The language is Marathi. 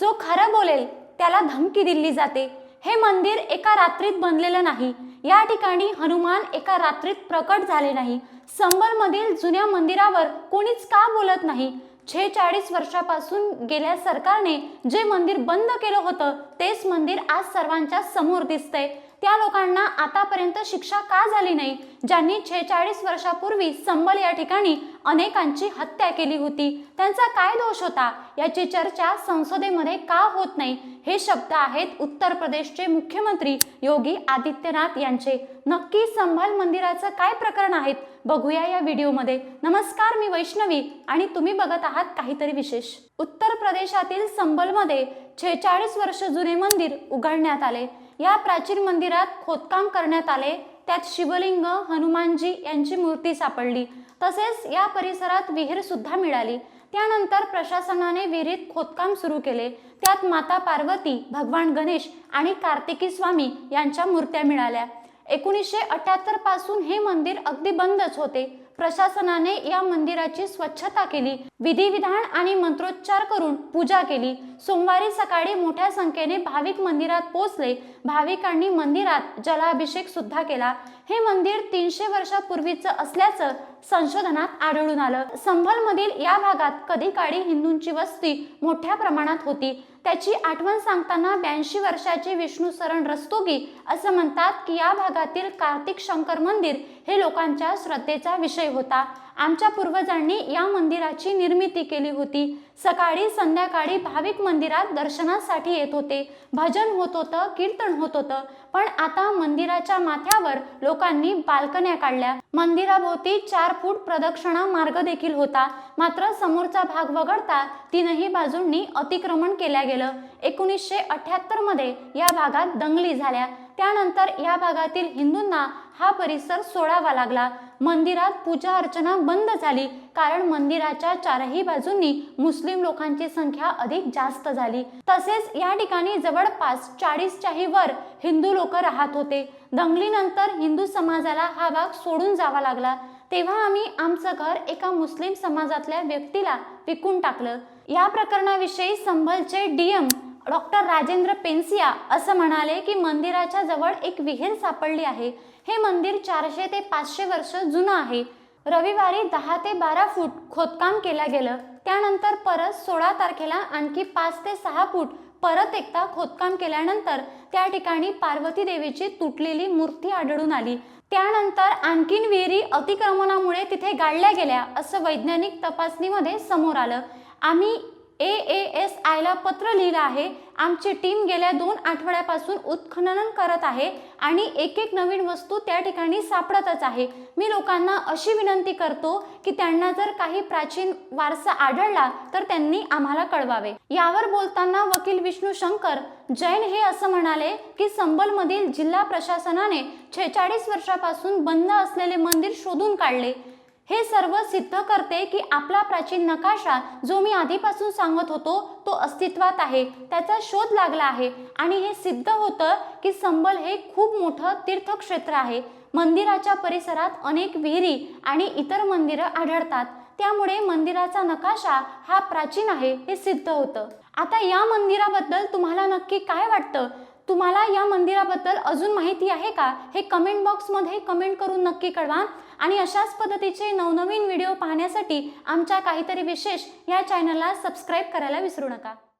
जो खरं बोलेल त्याला धमकी दिली जाते. हे मंदिर एका रात्रीत बनलेलं नाही. या ठिकाणी हनुमान एका रात्रीत प्रकट झाले नाही. संबलमधील जुन्या मंदिरावर कोणीच का बोलत नाही? छेचाळीस वर्षापासून गेल्या सरकारने जे मंदिर बंद केलं होतं तेच मंदिर आज सर्वांच्या समोर दिसतंय. त्या लोकांना आतापर्यंत शिक्षा का झाली नाही? ज्यांनी छेचाळीस वर्षापूर्वी संबल या ठिकाणी अनेकांची हत्या केली होती त्यांचा काय दोष होता? याची चर्चा संसदेमध्ये का होत नाही? हे शब्द आहेत उत्तर प्रदेशचे मुख्यमंत्री योगी आदित्यनाथ यांचे. नक्की संभल मंदिराचं काय प्रकरण आहेत? बघूया या व्हिडिओमध्ये. नमस्कार मी वैष्णवी आणि तुम्ही बघत आहात काहीतरी विशेष. उत्तर प्रदेशातील संबलमध्ये छेचाळीस वर्ष जुने मंदिर उघडण्यात आले. या प्राचीन मंदिरात खोदकाम करण्यात आले. त्यात शिवलिंग हनुमानजी यांची मूर्ती सापडली. तसेच या परिसरात विहीर सुद्धा मिळाली. त्यानंतर प्रशासनाने विहिरीत खोदकाम सुरू केले. त्यात माता पार्वती भगवान गणेश आणि कार्तिकी स्वामी यांच्या मूर्त्या मिळाल्या. एकोणीसशे अठ्याहत्तरपासून हे मंदिर अगदी बंदच होते. प्रशासनाने या मंदिराची स्वच्छता केली विधिविधान आणि मंत्रोच्चार करून पूजा केली. सोमवारी सकाळी मोठ्या संख्येने भाविक मंदिरात पोहोचले. भाविकांनी मंदिरात जलाभिषेक सुद्धा केला. हे मंदिर तीनशे वर्षापूर्वीचं असल्याचं संशोधनात आढळून आलं. संभलमधील या भागात कधी काळी हिंदूंची वस्ती मोठ्या प्रमाणात होती. त्याची आठवण सांगताना ब्याऐंशी वर्षाचे विष्णू सरण रस्तोगी असं म्हणतात की या भागातील कार्तिक शंकर मंदिर हे लोकांच्या श्रद्धेचा विषय होता. आमच्या पूर्वजांनी या मंदिराची निर्मिती केली होती. सकाळी संध्याकाळी भाविक मंदिरात दर्शनासाठी येत होते. भजन होत होतं कीर्तन होत होतं. पण आता मंदिराच्या माथ्यावर लोकांनी बाल्कन्या काढल्या. मंदिराभोवती चार फूट प्रदक्षिणा मार्ग देखील होता. मात्र समोरचा भाग वगळता तीनही बाजूंनी अतिक्रमण केल्या गेलं. एकोणीसशे अठ्याहत्तरमध्ये या भागात दंगली झाल्या. त्यानंतर या भागातील हिंदूंना हा परिसर सोडावा लागला. मंदिरात पूजा अर्चना बंद झाली. कारण मंदिराच्या चारही बाजूंनी मुस्लिम लोकांची संख्या अधिक जास्त झाली. तसेच या ठिकाणी जवळपास चाळीसच्याही वर हिंदू लोक राहत होते. दंगलीनंतर हिंदू समाजाला हा भाग सोडून जावा लागला. तेव्हा आम्ही आमचं घर एका मुस्लिम समाजातल्या व्यक्तीला विकून टाकलं. या प्रकरणाविषयी संभलचे डीएम डॉक्टर राजेंद्र पेन्सिया असं म्हणाले की मंदिराच्या जवळ एक विहीर सापडली आहे. हे मंदिर चारशे ते पाचशे वर्ष जुनं आहे. रविवारी दहा ते बारा फूट खोदकाम केलं गेलं. त्यानंतर परत सोळा तारखेला आणखी पाच ते सहा फूट परत एकदा खोदकाम केल्यानंतर त्या ठिकाणी पार्वती देवीची तुटलेली मूर्ती आढळून आली. त्यानंतर आणखीन विहिरी अतिक्रमणामुळे तिथे गाडल्या गेल्या असं वैज्ञानिक तपासणीमध्ये समोर आलं. आम्ही ए ए एस आयला पत्र लिहिलं आहे. आमची टीम गेल्या दोन आठवड्यापासून उत्खनन करत आहे आणि एक एक नवीन वस्तू त्या ठिकाणी सापडतच आहे. मी लोकांना अशी विनंती करतो की त्यांना जर काही प्राचीन वारसा आढळला तर त्यांनी आम्हाला कळवावे. यावर बोलताना वकील विष्णू शंकर जैन हे असं म्हणाले की संबलमधील जिल्हा प्रशासनाने छेचाळीस वर्षापासून बंद असलेले मंदिर शोधून काढले. हे सर्व सिद्ध करते की आपला प्राचीन नकाशा जो मी आधीपासून सांगत होतो तो अस्तित्वात आहे. त्याचा शोध लागला आहे. आणि हे सिद्ध होतं की संबल हे खूप मोठं तीर्थक्षेत्र आहे. मंदिराच्या परिसरात अनेक विहिरी आणि इतर मंदिरं आढळतात. त्यामुळे मंदिराचा नकाशा हा प्राचीन आहे हे सिद्ध होतं. आता या मंदिराबद्दल तुम्हाला नक्की काय वाटतं? तुम्हाला या मंदिराबद्दल अजून माहिती आहे का? हे कमेंट बॉक्समध्ये कमेंट करून नक्की कळवा. आणि अशाच पद्धतीचे नवनवीन व्हिडिओ पाहण्यासाठी आमच्या काहीतरी विशेष या चॅनलला सबस्क्राईब करायला विसरू नका.